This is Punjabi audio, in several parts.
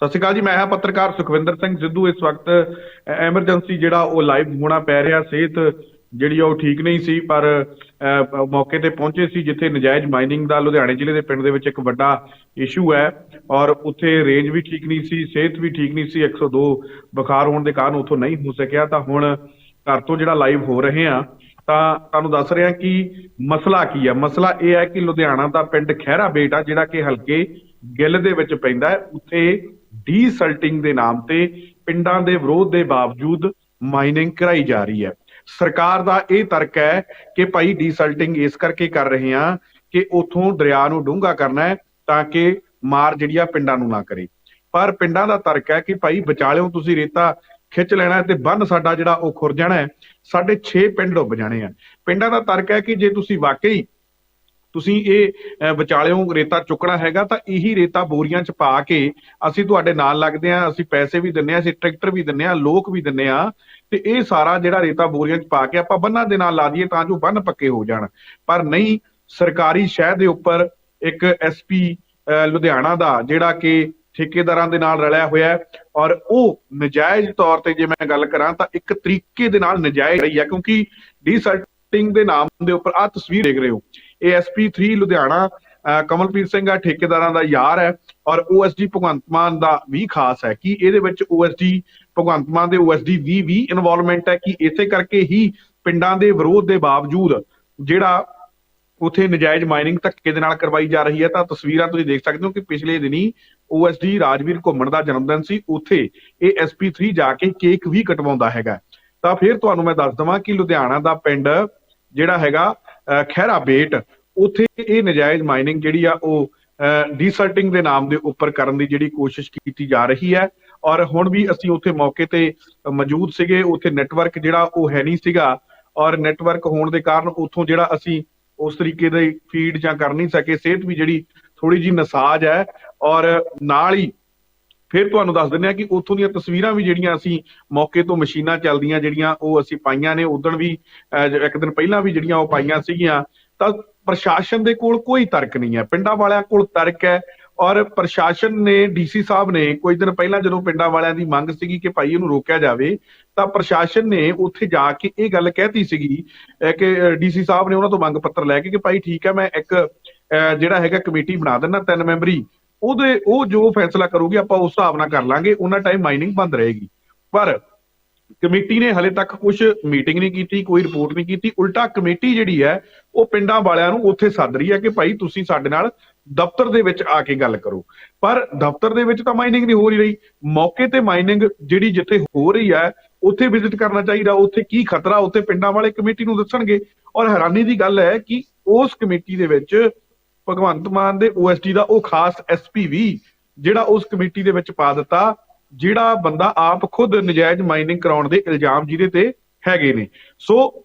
ਸਤਿ ਸ਼੍ਰੀ ਅਕਾਲ ਜੀ, ਮੈਂ ਹਾਂ ਪੱਤਰਕਾਰ ਸੁਖਵਿੰਦਰ ਸਿੰਘ ਸਿੱਧੂ। ਇਸ ਵਕਤ ਐਮਰਜੈਂਸੀ ਜਿਹੜਾ ਉਹ ਲਾਈਵ ਹੋਣਾ ਪੈ ਰਿਹਾ, ਸਿਹਤ ਜਿਹੜੀ ਆ ਉਹ ਠੀਕ ਨਹੀਂ ਸੀ, ਪਰ ਮੌਕੇ ਤੇ ਪਹੁੰਚੇ ਸੀ, ਜਿੱਥੇ ਨਜਾਇਜ਼ ਮਾਈਨਿੰਗ ਦਾ ਲੁਧਿਆਣੇ ਜ਼ਿਲ੍ਹੇ ਦੇ ਪਿੰਡ ਦੇ ਵਿੱਚ ਇੱਕ ਵੱਡਾ ਇਸ਼ੂ ਹੈ ਔਰ ਉੱਥੇ ਰੇਂਜ ਵੀ ਠੀਕ ਨਹੀਂ ਸੀ, ਸਿਹਤ ਵੀ ਠੀਕ ਨਹੀਂ ਸੀ 102 ਬੁਖਾਰ ਹੋਣ ਦੇ ਕਾਰਨ ਉੱਥੋਂ ਨਹੀਂ ਹੋ ਸਕਿਆ। ਤਾਂ ਹੁਣ ਘਰ ਤੋਂ ਜਿਹੜਾ ਲਾਈਵ ਹੋ ਰਹੇ ਆ ਤਾਂ ਤੁਹਾਨੂੰ ਦੱਸ ਰਿਹਾ ਕਿ ਮਸਲਾ ਕੀ ਹੈ ਮਸਲਾ ਇਹ ਹੈ ਕਿ ਲੁਧਿਆਣਾ ਦਾ ਪਿੰਡ ਖਹਿਰਾ ਬੇਟਾ ਜਿਹੜਾ ਕਿ ਹਲਕੇ ਗਿੱਲ ਦੇ ਵਿੱਚ ਪੈਂਦਾ ਹੈ। ਉੱਥੇ ਡੀਸਲਟਿੰਗ ਦੇ ਨਾਮ ਤੇ ਪਿੰਡਾਂ ਦੇ ਵਿਰੋਧ ਦੇ ਬਾਵਜੂਦ ਮਾਈਨਿੰਗ ਕਰਾਈ ਜਾ ਰਹੀ ਹੈ। ਸਰਕਾਰ ਦਾ ਇਹ ਤਰਕ ਹੈ ਕਿ ਭਾਈ ਡੀਸਲਟਿੰਗ ਇਸ ਕਰਕੇ ਕਰ ਰਹੇ ਆ ਕਿ ਉਥੋਂ ਦਰਿਆ ਨੂੰ ਡੂੰਘਾ ਕਰਨਾ ਹੈ ਤਾਂ ਕਿ ਮਾਰ ਜਿਹੜੀ ਆ ਪਿੰਡਾਂ ਨੂੰ ਨਾ ਕਰੇ। ਪਰ ਪਿੰਡਾਂ ਦਾ ਤਰਕ ਹੈ ਕਿ ਭਾਈ ਵਿਚਾਲਿਓ ਤੁਸੀਂ ਰੇਤਾ ਖਿੱਚ ਲੈਣਾ ਤੇ ਬੰਨ ਸਾਡਾ ਜਿਹੜਾ ਉਹ ਖੁਰ ਜਾਣਾ ਹੈ। ਸਾਡੇ 6 ਪਿੰਡ ਡੁੱਬ ਜਾਣੇ ਆ। ਪਿੰਡਾਂ ਦਾ ਤਰਕ ਹੈ ਕਿ ਜੇ ਤੁਸੀਂ ਵਾਕਈ ਤੁਸੀਂ ਇਹ ਅਹ, ਵਿਚਾਲਿਓਂ ਰੇਤਾ ਚੁੱਕਣਾ ਹੈਗਾ ਤਾਂ ਇਹੀ ਰੇਤਾ ਬੋਰੀਆਂ 'ਚ ਪਾ ਕੇ ਅਸੀਂ ਤੁਹਾਡੇ ਨਾਲ ਲੱਗਦੇ ਆ ਅਸੀਂ ਪੈਸੇ ਵੀ ਦਿੰਨੇ ਆ ਅਸੀਂ ਟਰੈਕਟਰ ਵੀ ਦਿੰਨੇ ਆ ਲੋਕ ਵੀ ਦਿੰਨੇ ਆ ਤੇ ਇਹ ਸਾਰਾ ਜਿਹੜਾ ਰੇਤਾ ਬੋਰੀਆਂ 'ਚ ਪਾ ਕੇ ਆਪਾਂ ਬੰਨਾਂ ਦੇ ਨਾਲ ਲਾ ਦਈਏ ਤਾਂ ਜੋ ਬੰਨ ਪੱਕੇ ਹੋ ਜਾਣ। ਪਰ ਨਹੀਂ ਸਰਕਾਰੀ ਸ਼ਹਿਰ ਦੇ ਉੱਪਰ ਇੱਕ ਐਸਪੀ ਲੁਧਿਆਣਾ ਦਾ ਜਿਹੜਾ ਕਿ ਠੇਕੇਦਾਰਾਂ ਦੇ ਨਾਲ ਰਲਿਆ ਹੋਇਆ ਔਰ ਉਹ ਨਜਾਇਜ਼ ਤੌਰ ਤੇ ਜੇ ਮੈਂ ਗੱਲ ਕਰਾਂ ਤਾਂ ਇੱਕ ਤਰੀਕੇ ਦੇ ਨਾਲ ਨਜਾਇਜ਼ ਰਹੀ ਹੈ ਕਿਉਂਕਿ ਡੀਸਲਟਿੰਗ ਦੇ ਨਾਮ ਦੇ ਉੱਪਰ ਆ ਤਸਵੀਰ ਦੇਖ ਰਹੇ ਹੋ। ਇਹ ਐਸਪੀ 3 ਲੁਧਿਆਣਾ ਕਮਲਪ੍ਰੀਤ ਸਿੰਘ ਆ, ਠੇਕੇਦਾਰਾਂ ਦਾ ਯਾਰ ਹੈ ਔਰ ਓਐਸਡੀ ਭਗਵੰਤ ਮਾਨ ਦਾ ਵੀ ਖਾਸ ਹੈ ਕਿ ਇਹਦੇ ਵਿੱਚ ਓਐਸਡੀ ਭਗਵੰਤ ਮਾਨ ਦੇ ਓਐਸਡੀ ਵੀ ਵੀ ਇਨਵੋਲਵਮੈਂਟ ਹੈ ਕਿ ਇਸੇ ਕਰਕੇ ਹੀ ਪਿੰਡਾਂ ਦੇ ਵਿਰੋਧ ਦੇ ਬਾਵਜੂਦ ਜਿਹੜਾ ਉਥੇ ਨਜਾਇਜ਼ ਮਾਈਨਿੰਗ ਧੱਕੇ ਦੇ ਨਾਲ ਕਰਵਾਈ ਜਾ ਰਹੀ ਹੈ, ਤਾਂ ਤਸਵੀਰਾਂ ਤੁਸੀਂ ਦੇਖ ਸਕਦੇ ਹੋ ਕਿ ਪਿਛਲੇ ਦਿਨੀ ਓਐਸਡੀ ਰਾਜਵੀਰ ਘੁੰਮਣ ਦਾ ਜਨਮ ਦਿਨ ਸੀ, ਉਥੇ ਇਹ ਐਸਪੀ3 ਜਾ ਕੇ ਕੇਕ ਵੀ ਕਟਵਾਉਂਦਾ ਹੈਗਾ। ਤਾਂ ਫਿਰ ਤੁਹਾਨੂੰ ਮੈਂ ਦੱਸ ਦਵਾਂ ਕਿ ਲੁਧਿਆਣਾ ਦਾ ਪਿੰਡ ਜਿਹੜਾ ਹੈਗਾ ਅਹ ਖਹਿਰਾ ਬੇਟ, ਉਥੇ ਇਹ ਨਜਾਇਜ਼ ਮਾਈਨਿੰਗ ਜਿਹੜੀ ਆ ਉਹ ਡੀਸਰਟਿੰਗ ਦੇ ਨਾਮ ਦੇ ਉੱਪਰ ਕਰਨ ਦੀ ਜਿਹੜੀ ਕੋਸ਼ਿਸ਼ ਕੀਤੀ ਜਾ ਰਹੀ ਹੈ। ਔਰ ਹੁਣ ਵੀ ਅਸੀਂ ਉੱਥੇ ਮੌਕੇ ਤੇ ਮੌਜੂਦ ਸੀਗੇ, ਉੱਥੇ ਨੈਟਵਰਕ ਜਿਹੜਾ ਉਹ ਹੈ ਨਹੀਂ ਸੀਗਾ। ਔਰ ਨੈਟਵਰਕ ਹੋਣ ਦੇ ਕਾਰਨ ਉੱਥੋਂ ਜਿਹੜਾ ਅਸੀਂ ਉਸ ਤਰੀਕੇ ਦੇ ਫੀਡ ਜਾਂ ਕਰ ਨਹੀਂ ਸਕੇ, ਸਿਹਤ ਵੀ ਜਿਹੜੀ ਥੋੜੀ ਜੀ ਨਸਾਜ ਹੈ। ਔਰ ਨਾਲ ਹੀ ਫਿਰ ਤੁਹਾਨੂੰ ਦੱਸ ਦਿੰਦੇ ਆ ਕਿ ਉੱਥੋਂ ਦੀਆਂ ਤਸਵੀਰਾਂ ਵੀ ਜਿਹੜੀਆਂ ਅਸੀਂ ਮੌਕੇ ਤੋਂ ਮਸ਼ੀਨਾਂ ਚੱਲਦੀਆਂ ਜਿਹੜੀਆਂ ਉਹ ਅਸੀਂ ਪਾਈਆਂ ਨੇ ਉਦੋਂ ਵੀ ਅਹ, ਇੱਕ ਦਿਨ ਪਹਿਲਾਂ ਵੀ ਜਿਹੜੀਆਂ ਉਹ ਪਾਈਆਂ ਸੀਗੀਆਂ। ਤਾਂ ਪ੍ਰਸ਼ਾਸਨ ਦੇ ਕੋਲ ਕੋਈ ਤਰਕ ਨਹੀਂ ਹੈ। ਪਿੰਡਾਂ ਵਾਲਿਆਂ ਕੋਲ ਤਰਕ ਹੈ ਔਰ ਪ੍ਰਸ਼ਾਸਨ ਨੇ ਡੀਸੀ ਸਾਹਿਬ ਨੇ ਕੁਝ ਦਿਨ ਪਹਿਲਾਂ ਜਦੋਂ ਪਿੰਡਾਂ ਵਾਲਿਆਂ ਦੀ ਮੰਗ ਸੀਗੀ ਕਿ ਭਾਈ ਇਹਨੂੰ ਰੋਕਿਆ ਜਾਵੇ ਤਾਂ ਪ੍ਰਸ਼ਾਸਨ ਨੇ ਉੱਥੇ ਜਾ ਕੇ ਇਹ ਗੱਲ ਕਹਿਤੀ ਸੀਗੀ ਅਹ, ਕਿ ਡੀਸੀ ਸਾਹਿਬ ਨੇ ਉਹਨਾਂ ਤੋਂ ਮੰਗ ਪੱਤਰ ਲੈ ਕੇ ਕਿ ਭਾਈ ਠੀਕ ਹੈ ਮੈਂ ਇੱਕ ਅਹ, ਜਿਹੜਾ ਹੈਗਾ ਕਮੇਟੀ ਬਣਾ ਦਿੰਦਾ ਤਿੰਨ ਮੈਂਬਰੀ। ਉਹਦੇ, ਉਹ ਜੋ ਫੈਸਲਾ ਕਰੂਗੀ, ਆਪਾਂ ਉਸ ਹਿਸਾਬ ਨਾਲ ਕਰ ਲਾਂਗੇ। ਉਹਨਾਂ ਟਾਈਮ ਮਾਈਨਿੰਗ ਬੰਦ ਰਹੇਗੀ। ਪਰ ਕਮੇਟੀ ਨੇ ਹਲੇ ਤੱਕ ਕੁਝ ਮੀਟਿੰਗ ਨਹੀਂ ਕੀਤੀ, ਕੋਈ ਰਿਪੋਰਟ ਨਹੀਂ ਕੀਤੀ। ਉਲਟਾ ਕਮੇਟੀ ਜਿਹੜੀ ਹੈ, ਉਹ ਪਿੰਡਾਂ ਵਾਲਿਆਂ ਨੂੰ ਉੱਥੇ ਸੱਦ ਰਹੀ ਹੈ ਕਿ ਭਾਈ ਤੁਸੀਂ ਸਾਡੇ ਨਾਲ ਦਫ਼ਤਰ ਦੇ ਵਿੱਚ ਆ ਕੇ ਗੱਲ ਕਰੋ। ਪਰ ਦਫ਼ਤਰ ਦੇ ਵਿੱਚ ਤਾਂ ਮਾਈਨਿੰਗ ਨਹੀਂ ਹੋ ਰਹੀ ਰਹੀ। ਮੌਕੇ ਤੇ ਮਾਈਨਿੰਗ ਜਿਹੜੀ ਜਿੱਥੇ ਹੋ ਰਹੀ ਹੈ, ਉੱਥੇ ਵਿਜ਼ਿਟ ਕਰਨਾ ਚਾਹੀਦਾ। ਉੱਥੇ ਕੀ ਖਤਰਾ, ਉੱਥੇ ਪਿੰਡਾਂ ਵਾਲੇ ਕਮੇਟੀ ਨੂੰ ਦੱਸਣਗੇ। ਔਰ ਹੈਰਾਨੀ ਦੀ ਗੱਲ ਹੈ ਕਿ ਉਸ ਕਮੇਟੀ ਦੇ ਵਿੱਚ ਭਗਵੰਤ ਮਾਨ ਦੇ ਓਐਸਟੀ ਦਾ ਉਹ ਖਾਸ ਐਸਪੀ ਵੀ, ਜਿਹੜਾ ਉਸ ਕਮੇਟੀ ਦੇ ਵਿੱਚ ਪਾ ਦਿੱਤਾ, ਜਿਹੜਾ ਬੰਦਾ ਆਪ ਖੁਦ ਨਜਾਇਜ਼ ਮਾਈਨਿੰਗ ਕਰਾਉਣ ਦੇ ਇਲਜ਼ਾਮ ਜਿਹਦੇ ਤੇ ਹੈਗੇ ਨੇ। ਸੋ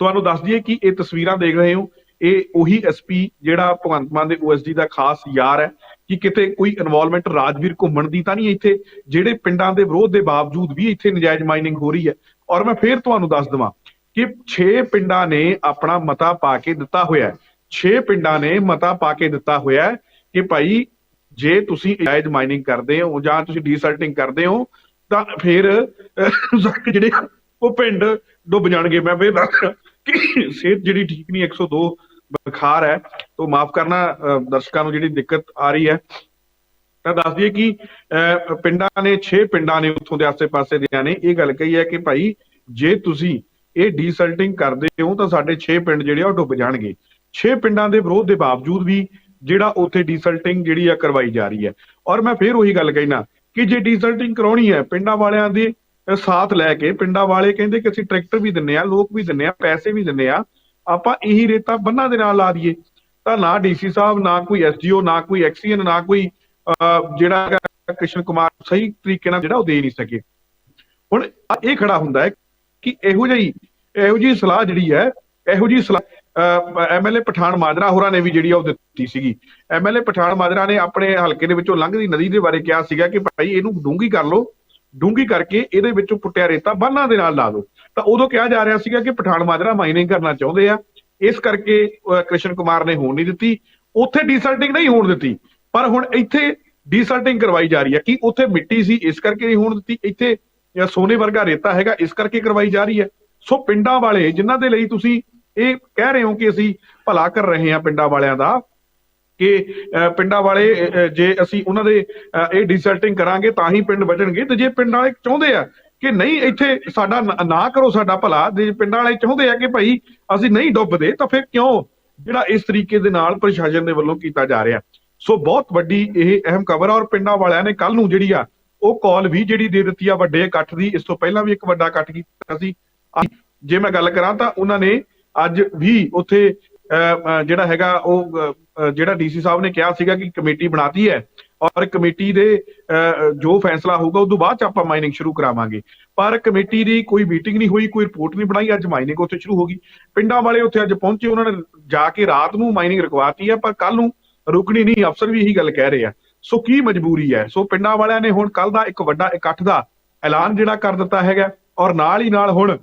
ਤੁਹਾਨੂੰ ਦੱਸ ਦਈਏ ਕਿ ਇਹ ਤਸਵੀਰਾਂ ਦੇਖ ਰਹੇ ਹੋ, ਇਹ ਉਹੀ ਐਸਪੀ ਜਿਹੜਾ ਭਗਵੰਤ ਮਾਨ ਦੇ ਓਐਸਡੀ ਦਾ ਖਾਸ ਯਾਰ ਹੈ, ਕਿ ਕਿਤੇ ਕੋਈ ਇਨਵੋਲਵਮੈਂਟ ਰਾਜਵੀਰ ਘੁੰਮਣ ਦੀ ਤਾਂ ਨਹੀਂ ਇੱਥੇ, ਜਿਹੜੇ ਪਿੰਡਾਂ ਦੇ ਵਿਰੋਧ ਦੇ ਬਾਵਜੂਦ ਵੀ ਇੱਥੇ ਨਜਾਇਜ਼ ਮਾਈਨਿੰਗ ਹੋ ਰਹੀ ਹੈ। ਔਰ ਮੈਂ ਫੇਰ ਤੁਹਾਨੂੰ ਦੱਸ ਦਵਾਂ ਕਿ 6 ਪਿੰਡਾਂ ਨੇ ਆਪਣਾ ਮਤਾ ਪਾ ਕੇ ਦਿੱਤਾ ਹੋਇਆ ਹੈ। 6 ਪਿੰਡਾਂ ਨੇ ਮਤਾ ਪਾ ਕੇ ਦਿੱਤਾ ਹੋਇਆ ਕਿ ਭਾਈ ਜੇ ਤੁਸੀਂ ਨਜਾਇਜ਼ ਮਾਈਨਿੰਗ ਕਰਦੇ ਹੋ ਜਾਂ ਤੁਸੀਂ ਡੀਸਲਟਿੰਗ ਕਰਦੇ ਹੋ ਤਾਂ ਫਿਰ ਜਿਹੜੇ ਉਹ ਪਿੰਡ ਡੁੱਬ ਜਾਣਗੇ। ਮੈਂ ਫੇਰ ਦੱਸ ਕਿ ਸਿਹਤ ਜਿਹੜੀ ਠੀਕ ਨਹੀਂ 102 ਬੁਖਾਰ ਹੈ ਤੋਂ ਮਾਫ ਕਰਨਾ ਦਰਸ਼ਕਾਂ ਨੂੰ ਜਿਹੜੀ ਦਿੱਕਤ ਆ ਰਹੀ ਹੈ। ਤਾਂ ਦੱਸ ਦਈਏ ਕਿ ਅਹ, ਪਿੰਡਾਂ ਨੇ 6 ਪਿੰਡਾਂ ਨੇ ਉੱਥੋਂ ਦੇ ਆਸੇ-ਪਾਸੇ ਦਿਆਂ ਨੇ ਇਹ ਗੱਲ ਕਹੀ ਹੈ ਕਿ ਭਾਈ ਜੇ ਤੁਸੀਂ ਇਹ ਡੀਸਲਟਿੰਗ ਕਰਦੇ ਹੋ ਤਾਂ ਸਾਡੇ 6 ਪਿੰਡ ਜਿਹੜੇ ਆ ਉਹ ਡੁੱਬ ਜਾਣਗੇ। 6 ਪਿੰਡਾਂ ਦੇ ਵਿਰੋਧ ਦੇ ਬਾਵਜੂਦ ਵੀ ਜਿਹੜਾ ਉੱਥੇ ਡੀਸਲਟਿੰਗ ਜਿਹੜੀ ਆ ਕਰਵਾਈ ਜਾ ਰਹੀ ਹੈ। ਔਰ ਮੈਂ ਫੇਰ ਉਹੀ ਗੱਲ ਕਹਿਣਾ ਕਿ ਜੇ ਡੀਸਲਟਿੰਗ ਕਰਾਉਣੀ ਹੈ ਪਿੰਡਾਂ ਵਾਲਿਆਂ ਦੇ ਸਾਥ ਲੈ ਕੇ ਪਿੰਡਾਂ ਵਾਲੇ ਕਹਿੰਦੇ ਕਿ ਅਸੀਂ ਟਰੈਕਟਰ ਵੀ ਦਿੰਨੇ ਆ ਲੋਕ ਵੀ ਦਿੰਨੇ ਆ ਪੈਸੇ ਵੀ ਦਿੰਨੇ ਆ ਆਪਾਂ ਇਹੀ ਰੇਤਾ ਬੰਨਾਂ ਦੇ ਨਾਲ ਲਾ ਦਈਏ ਤਾਂ ਨਾ ਡੀਸੀ ਸਾਹਿਬ ਨਾ ਕੋਈ ਐਸਡੀਓ ਨਾ ਕੋਈ ਐਕਸੀਐਨ ਨਾ ਕੋਈ ਅਹ, ਜਿਹੜਾ ਕ੍ਰਿਸ਼ਨ ਕੁਮਾਰ ਸਹੀ ਤਰੀਕੇ ਨਾਲ ਜਿਹੜਾ ਉਹ ਦੇ ਨਹੀਂ ਸਕੇ। ਹੁਣ ਇਹ ਖੜਾ ਹੁੰਦਾ ਹੈ ਕਿ ਇਹੋ ਜਿਹੀ ਇਹੋ ਜਿਹੀ ਸਲਾਹ ਜਿਹੜੀ ਹੈ ਇਹੋ ਜਿਹੀ ਸਲਾਹ ਐਮਐਲਏ ਪਠਾਨ ਮਾਜਰਾ ਹੋਰਾਂ ਨੇ ਵੀ ਜਿਹੜੀ ਆ ਉਹ ਦਿੱਤੀ ਸੀਗੀ। ਐਮਐਲਏ ਪਠਾਨ ਮਾਜਰਾ ਨੇ ਆਪਣੇ ਹਲਕੇ ਦੇ ਵਿੱਚੋਂ ਲੰਘਦੀ ਨਦੀ ਦੇ ਬਾਰੇ ਕਿਹਾ ਸੀਗਾ ਕਿ ਭਾਈ ਇਹਨੂੰ ਡੂੰਗੀ ਕਰ ਲਓ ਡੂੰਗੀ ਕਰਕੇ ਇਹਦੇ ਵਿੱਚੋਂ ਪੁੱਟਿਆ ਰੇਤਾ ਬੰਨਾਂ ਦੇ ਨਾਲ ਲਾ ਦਿਓ। ਤਾਂ ਉਦੋਂ ਕਿਹਾ ਜਾ ਰਿਹਾ ਸੀਗਾ ਕਿ ਪਠਾਨ ਮਾਜਰਾ ਮਾਈਨਿੰਗ ਕਰਨਾ ਚਾਹੁੰਦੇ ਆ। ਇਸ ਕਰਕੇ ਕ੍ਰਿਸ਼ਨ ਕੁਮਾਰ ਨੇ ਹੋਣ ਨਹੀਂ ਦਿੱਤੀ। ਉੱਥੇ ਡੀਸਲਟਿੰਗ ਨਹੀਂ ਹੋਣ ਦਿੱਤੀ। ਪਰ ਹੁਣ ਇੱਥੇ ਡੀਸਲਟਿੰਗ ਕਰਵਾਈ ਜਾ ਰਹੀ ਹੈ ਕਿ ਉੱਥੇ ਮਿੱਟੀ ਸੀ, ਇਸ ਕਰਕੇ ਨਹੀਂ ਹੋਣ ਦਿੱਤੀ। ਇੱਥੇ ਸੋਨੇ ਵਰਗਾ ਰੇਤਾ ਹੈਗਾ, ਇਸ ਕਰਕੇ ਕਰਵਾਈ ਜਾ ਰਹੀ ਹੈ। ਸੋ ਪਿੰਡਾਂ ਵਾਲੇ, ਜਿਨ੍ਹਾਂ ਦੇ ਲਈ ਤੁਸੀਂ ਇਹ ਕਹਿ ਰਹੇ ਹੋ ਕਿ ਅਸੀਂ ਭਲਾ ਕਰ ਰਹੇ ਹਾਂ ਪਿੰਡਾਂ ਵਾਲਿਆਂ ਦਾ ਕਿ ਪਿੰਡਾਂ ਵਾਲੇ ਜੇ ਅਸੀਂ ਉਹਨਾਂ ਦੇ ਇਹ ਡੀਸਲਟਿੰਗ ਕਰਾਂਗੇ ਤਾਂ ਹੀ ਪਿੰਡ ਬਚਣਗੇ ਤੇ ਜੇ ਪਿੰਡ ਵਾਲੇ ਚਾਹੁੰਦੇ ਆ ਕਿ ਨਹੀਂ ਇੱਥੇ ਸਾਡਾ ਨਾ- ਕਰੋ ਸਾਡਾ ਭਲਾ, ਜੇ ਪਿੰਡਾਂ ਵਾਲੇ ਚਾਹੁੰਦੇ ਆ ਕਿ ਭਾਈ ਅਸੀਂ ਨਹੀਂ ਡੁੱਬਦੇ ਤਾਂ ਫਿਰ ਕਿਉਂ? ਜਿਹੜਾ ਇਸ ਤਰੀਕੇ ਦੇ ਨਾਲ ਪ੍ਰਸ਼ਾਸਨ ਦੇ ਵੱਲੋਂ ਕੀਤਾ ਜਾ ਰਿਹਾ। ਸੋ ਬਹੁਤ ਵੱਡੀ ਇਹ ਅਹਿਮ ਖਬਰ ਆ ਔਰ ਪਿੰਡਾਂ ਵਾਲਿਆਂ ਨੇ ਕੱਲ ਨੂੰ ਜਿਹੜੀ ਆ, ਉਹ ਕਾਲ ਵੀ ਜਿਹੜੀ ਦੇ ਦਿੱਤੀ ਆ ਵੱਡੇ ਇਕੱਠ ਦੀ, ਇਸ ਤੋਂ ਪਹਿਲਾਂ ਵੀ ਇੱਕ ਵੱਡਾ ਇਕੱਠ ਕੀਤਾ ਸੀ। ਜੇ ਮੈਂ ਗੱਲ ਕਰਾਂ ਤਾਂ ਉਹਨਾਂ ਨੇ ਅੱਜ ਵੀ ਉੱਥੇ ਅਹ, ਜਿਹੜਾ ਹੈਗਾ ਉਹ ਅਹ, ਅਹ, ਜਿਹੜਾ ਡੀਸੀ ਸਾਹਿਬ ਨੇ ਕਿਹਾ ਸੀਗਾ ਕਿ ਕਮੇਟੀ ਬਣਾਤੀ ਹੈ ਔਰ ਕਮੇਟੀ ਦੇ ਜੋ ਫੈਸਲਾ ਹੋਊਗਾ ਉਸ ਤੋਂ ਬਾਅਦ ਚ ਆਪਾਂ ਮਾਈਨਿੰਗ ਸ਼ੁਰੂ ਕਰਾਵਾਂਗੇ। ਪਰ ਕਮੇਟੀ ਦੀ ਕੋਈ ਮੀਟਿੰਗ ਨਹੀਂ ਹੋਈ ਕੋਈ ਰਿਪੋਰਟ ਨਹੀਂ ਬਣਾਈ ਅੱਜ ਮਾਈਨਿੰਗ ਉੱਥੇ ਸ਼ੁਰੂ ਹੋ ਗਈ। ਪਿੰਡਾਂ ਵਾਲੇ ਉੱਥੇ ਅੱਜ ਪਹੁੰਚੇ ਉਹਨਾਂ ਨੇ ਜਾ ਕੇ ਰਾਤ ਨੂੰ ਮਾਈਨਿੰਗ ਰੁਕਵਾਤੀ ਹੈ ਪਰ ਕੱਲ ਨੂੰ ਰੁਕਣੀ ਨਹੀਂ ਅਫਸਰ ਵੀ ਇਹੀ ਗੱਲ ਕਹਿ ਰਹੇ ਆ। ਸੋ ਕੀ ਮਜਬੂਰੀ ਹੈ? ਸੋ ਪਿੰਡਾਂ ਵਾਲਿਆਂ ਨੇ ਹੁਣ ਕੱਲ ਦਾ ਇੱਕ ਵੱਡਾ ਇਕੱਠ ਦਾ ਐਲਾਨ ਜਿਹੜਾ ਕਰ ਦਿੱਤਾ ਹੈਗਾ ਔਰ ਨਾਲ ਹੀ ਨਾਲ ਹੁਣ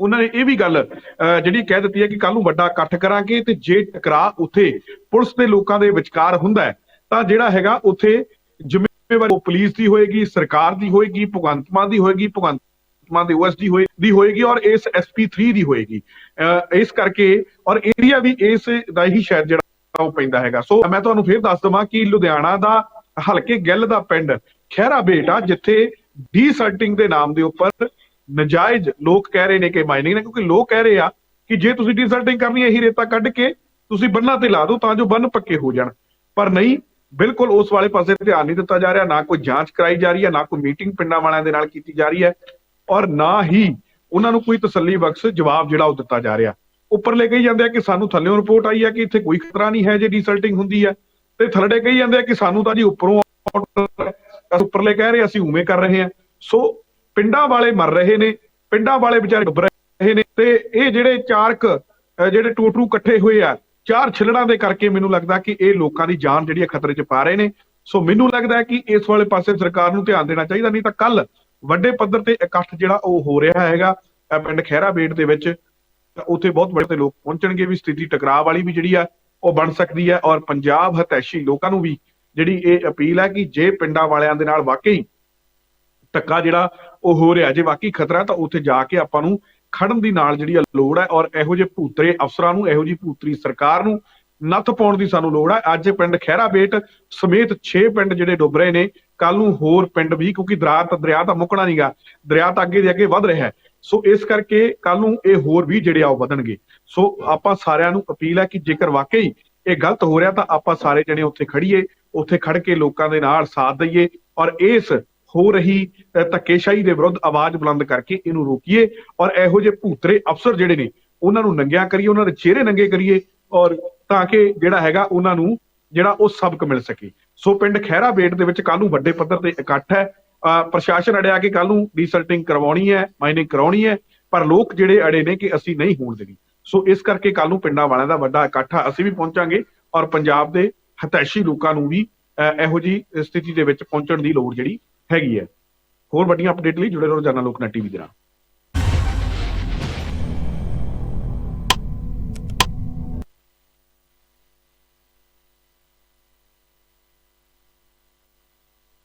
ਉਹਨਾਂ ਨੇ ਇਹ ਵੀ ਗੱਲ ਅਹ, ਜਿਹੜੀ ਕਹਿ ਦਿੱਤੀ ਹੈ ਕਿ ਕੱਲ ਨੂੰ ਵੱਡਾ ਇਕੱਠ ਕਰਾਂਗੇ ਤੇ ਜੇ ਟਕਰਾਅ ਉੱਥੇ ਪੁਲਿਸ ਦੇ ਲੋਕਾਂ ਦੇ ਵਿਚਕਾਰ ਹੁੰਦਾ ਤਾਂ ਜਿਹੜਾ ਹੈਗਾ ਉੱਥੇ ਜ਼ਿੰਮੇਵਾਰੀ ਉਹ ਪੁਲਿਸ ਦੀ ਹੋਏਗੀ ਸਰਕਾਰ ਦੀ ਹੋਏਗੀ ਭਗਵੰਤ ਮਾਨ ਦੀ ਹੋਏਗੀ ਭਗਵੰਤ ਮਾਨ ਦੀ ਓਐਸਡੀ ਹੋਏ ਦੀ ਹੋਏਗੀ ਔਰ ਇਸ ਐਸਪੀ3 ਦੀ ਹੋਏਗੀ। ਅਹ, ਇਸ ਕਰਕੇ ਔਰ ਏਰੀਆ ਵੀ ਇਸ ਦਾ ਹੀ ਸ਼ਾਇਦ ਜਿਹੜਾ ਉਹ ਪੈਂਦਾ ਹੈਗਾ। ਸੋ ਮੈਂ ਤੁਹਾਨੂੰ ਫੇਰ ਦੱਸ ਦਵਾਂ ਕਿ ਲੁਧਿਆਣਾ ਦਾ ਹਲਕੇ ਗਿੱਲ ਦਾ ਪਿੰਡ ਖਹਿਰਾ ਬੇਟਾ ਜਿੱਥੇ ਡੀਸਲਟਿੰਗ ਦੇ ਨਾਮ ਦੇ ਉੱਪਰ ਨਜਾਇਜ਼ ਲੋਕ ਕਹਿ ਰਹੇ ਨੇ ਕਿ ਮਾਈਨਿੰਗ ਨੇ, ਕਿਉਂਕਿ ਲੋਕ ਕਹਿ ਰਹੇ ਆ ਕਿ ਜੇ ਤੁਸੀਂ ਡੀਸਲਟਿੰਗ ਕਰਨੀ ਹੈ, ਇਹੀ ਰੇਤਾ ਕੱਢ ਕੇ ਤੁਸੀਂ ਬੰਨਾਂ ਤੇ ਲਾ ਦਿਓ ਤਾਂ ਜੋ ਬੰਨ ਪੱਕੇ ਹੋ ਜਾਣ। ਪਰ ਨਹੀਂ, ਬਿਲਕੁਲ ਉਸ ਵਾਲੇ ਪਾਸੇ ਧਿਆਨ ਨਹੀਂ ਦਿੱਤਾ ਜਾ ਰਿਹਾ, ਨਾ ਕੋਈ ਜਾਂਚ ਕਰਾਈ ਜਾ ਰਹੀ ਹੈ, ਨਾ ਕੋਈ ਮੀਟਿੰਗ ਪਿੰਡਾਂ ਵਾਲਿਆਂ ਦੇ ਨਾਲ ਕੀਤੀ ਜਾ ਰਹੀ ਹੈ ਔਰ ਨਾ ਹੀ ਉਹਨਾਂ ਨੂੰ ਕੋਈ ਤਸੱਲੀ ਬਖਸ਼ ਜਵਾਬ ਜਿਹੜਾ ਉਹ ਦਿੱਤਾ ਜਾ ਰਿਹਾ। ਉੱਪਰਲੇ ਕਹੀ ਜਾਂਦੇ ਆ ਕਿ ਸਾਨੂੰ ਥੱਲੇੋਂ ਰਿਪੋਰਟ ਆਈ ਹੈ ਕਿ ਇੱਥੇ ਕੋਈ ਖਤਰਾ ਨਹੀਂ ਹੈ ਜੇ ਡੀਸਲਟਿੰਗ ਹੁੰਦੀ ਹੈ ਤੇ ਥੱਲੜੇ ਕਹੀ ਜਾਂਦੇ ਆ ਕਿ ਸਾਨੂੰ ਤਾਂ ਜੀ ਉੱਪਰੋਂ ਉੱਪਰਲੇ ਕਹਿ ਰਹੇ ਅਸੀਂ ਉਵੇਂ ਕਰ ਰਹੇ ਹਾਂ। ਸੋ ਪਿੰਡਾਂ ਵਾਲੇ ਮਰ ਰਹੇ ਨੇ, ਪਿੰਡਾਂ ਵਾਲੇ ਵਿਚਾਰੇ ਡੁੱਬ ਰਹੇ ਨੇ ਤੇ ਇਹ ਜਿਹੜੇ ਚਾਰਕ ਜਿਹੜੇ ਟੋਟਰੂ ਇਕੱਠੇ ਹੋਏ ਆ, ਚਾਰ ਛਿਲੜਾਂ ਦੇ ਕਰਕੇ ਮੈਨੂੰ ਲੱਗਦਾ ਕਿ ਇਹ ਲੋਕਾਂ ਦੀ ਜਾਨ ਜਿਹੜੀ ਹੈ ਖਤਰੇ 'ਚ ਪਾ ਰਹੇ ਨੇ। ਸੋ ਮੈਨੂੰ ਲੱਗਦਾ ਹੈ ਕਿ ਇਸ ਵਾਲੇ ਪਾਸੇ ਸਰਕਾਰ ਨੂੰ ਧਿਆਨ ਦੇਣਾ ਚਾਹੀਦਾ, ਨਹੀਂ ਤਾਂ ਕੱਲ ਵੱਡੇ ਪੱਧਰ ਤੇ ਇਕੱਠ ਜਿਹੜਾ ਉਹ ਹੋ ਰਿਹਾ ਹੈਗਾ ਪਿੰਡ ਖਹਿਰਾ ਬੇਟ ਦੇ ਵਿੱਚ ਉੱਥੇ ਬਹੁਤ ਵੱਡੇ ਤੇ ਲੋਕ ਪਹੁੰਚਣਗੇ ਵੀ ਸਥਿਤੀ ਟਕਰਾਅ ਵਾਲੀ ਵੀ ਜਿਹੜੀ ਆ, ਉਹ ਬਣ ਸਕਦੀ ਹੈ ਔਰ ਪੰਜਾਬ ਹਤੈਸ਼ੀ ਲੋਕਾਂ ਨੂੰ ਵੀ ਜਿਹੜੀ ਇਹ ਅਪੀਲ ਹੈ ਕਿ ਜੇ ਪਿੰਡਾਂ ਵਾਲਿਆਂ ਦੇ ਨਾਲ ਵਾਕਈ ਧੱਕਾ ਜਿਹੜਾ ਉਹ ਹੋ ਰਿਹਾ ਜੇ ਵਾਕਈ ਖਤਰਾ ਤਾਂ ਉੱਥੇ ਜਾ ਕੇ ਆਪਾਂ ਨੂੰ ਖੜਨ ਦੀ ਨਾਲ ਜਿਹੜੀ ਲੋੜ ਹੈ ਔਰ ਇਹੋ ਜਿਹੇ ਭੂਤਰੇ ਅਫਸਰਾਂ ਨੂੰ, ਇਹੋ ਜਿਹੀ ਭੂਤਰੀ ਸਰਕਾਰ ਨੂੰ ਨੱਥ ਪਾਉਣ ਦੀ ਸਾਨੂੰ ਲੋੜ ਹੈ। ਅੱਜ ਪਿੰਡ ਖਹਿਰਾ ਸਮੇਤ 6 ਪਿੰਡ ਜਿਹੜੇ ਡੁੱਬ ਰਹੇ ਨੇ। ਕੱਲ ਨੂੰ ਹੋਰ ਪਿੰਡ ਵੀ, ਕਿਉਂਕਿ ਦਰਿਆ ਤਾਂ ਦਰਿਆ ਤਾਂ ਮੁੱਕਣਾ ਨਹੀਂਗਾ ਦਰਿਆ ਤਾਂ ਅੱਗੇ ਦੇ ਅੱਗੇ ਵੱਧ ਰਿਹਾ ਸੋ ਇਸ ਕਰਕੇ ਕੱਲ ਨੂੰ ਇਹ ਹੋਰ ਵੀ ਜਿਹੜੇ ਆ ਉਹ ਵਧਣਗੇ। ਸੋ ਆਪਾਂ ਸਾਰਿਆਂ ਨੂੰ ਅਪੀਲ ਹੈ ਕਿ ਜੇਕਰ ਵਾਕਈ ਇਹ ਗਲਤ ਹੋ ਰਿਹਾ ਤਾਂ ਆਪਾਂ ਸਾਰੇ ਜਣੇ ਉੱਥੇ ਖੜੀਏ, ਉੱਥੇ ਖੜ ਕੇ ਲੋਕਾਂ ਦੇ ਨਾਲ ਸਾਥ ਦਈਏ ਔਰ ਇਸ ਹੋ ਰਹੀ ਧੱਕੇਸ਼ਾਹੀ ਦੇ ਵਿਰੁੱਧ ਆਵਾਜ਼ ਬੁਲੰਦ ਕਰਕੇ ਇਹਨੂੰ ਰੋਕੀਏ ਔਰ ਇਹੋ ਜਿਹੇ ਭੂਤਰੇ ਅਫਸਰ ਜਿਹੜੇ ਨੇ ਉਹਨਾਂ ਨੂੰ ਨੰਗਿਆ ਕਰੀਏ ਉਹਨਾਂ ਦੇ ਚਿਹਰੇ ਨੰਗੇ ਕਰੀਏ ਔਰ ਤਾਂ ਕਿ ਜਿਹੜਾ ਹੈਗਾ ਉਹਨਾਂ ਨੂੰ ਜਿਹੜਾ ਉਹ ਸਬਕ ਮਿਲ ਸਕੇ। ਸੋ ਪਿੰਡ ਖਹਿਰਾ ਬੇਟ ਦੇ ਵਿੱਚ ਕੱਲ ਨੂੰ ਵੱਡੇ ਪੱਧਰ ਤੇ ਇਕੱਠ ਹੈ। ਪ੍ਰਸ਼ਾਸਨ ਅੜਿਆ ਕਿ ਕੱਲ ਨੂੰ ਡੀਸਲਟਿੰਗ ਕਰਵਾਉਣੀ ਹੈ ਮਾਈਨਿੰਗ ਕਰਾਉਣੀ ਹੈ ਪਰ ਲੋਕ ਜਿਹੜੇ ਅੜੇ ਨੇ ਕਿ ਅਸੀਂ ਨਹੀਂ ਹੋਣ ਦੇਣੀ। ਸੋ ਇਸ ਕਰਕੇ ਕੱਲ ਨੂੰ ਪਿੰਡਾਂ ਵਾਲਿਆਂ ਦਾ ਵੱਡਾ ਇਕੱਠ ਆ ਅਸੀਂ ਵੀ ਪਹੁੰਚਾਂਗੇ ਔਰ ਪੰਜਾਬ ਦੇ ਹਤੈਸ਼ੀ ਲੋਕਾਂ ਨੂੰ ਵੀ ਅ, ਇਹੋ ਜੀ ਸਥਿਤੀ ਦੇ ਵਿੱਚ ਪਹੁੰਚਣ ਦੀ ਲੋੜ ਜਿਹੜੀ ਹੈਗੀ ਹੈ। ਹੋਰ ਵੱਡੀਆਂ ਅਪਡੇਟ ਲਈ ਜੁੜੇ ਰਹੋ ਰੋਜ਼ਾਨਾ ਲੋਕਨਾ ਟੀਵੀ ਦੇ ਨਾਲ।